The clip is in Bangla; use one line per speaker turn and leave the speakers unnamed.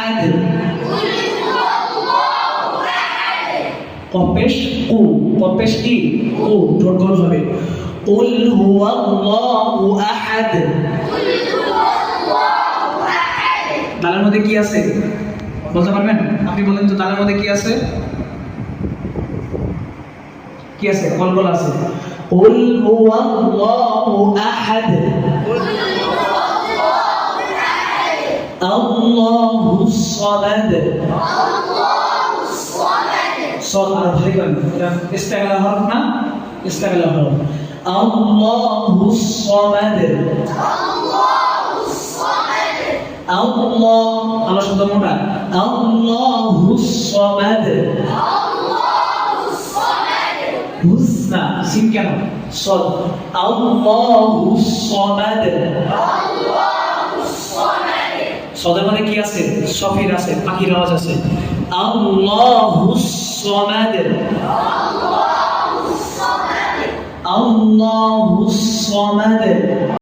আহাদ কপেশ কু কপেশ কি কু ঠোঁট গরম হবে قل هو الله أحد তালের মধ্যে কি আছে বলতে পারবেন আপনি বলেন তো তালের মধ্যে কি আছে কি আছে কলকল আছে قل هو الله أحد الله الصمد الله الصمد صوت على الحكم استغلى حرفنا استغلى حرف الله الصمد الله الصمد الله على شو تمونا الله الصمد الله الصمد حسنا سين كم صوت الله الصمد الله সদের মধ্যে কি আছে? সফির আছে পাখির আওয়াজ আছে। আল্লাহুসমাদের আল্লাহুসমাদের আল্লাহুস সামাদ।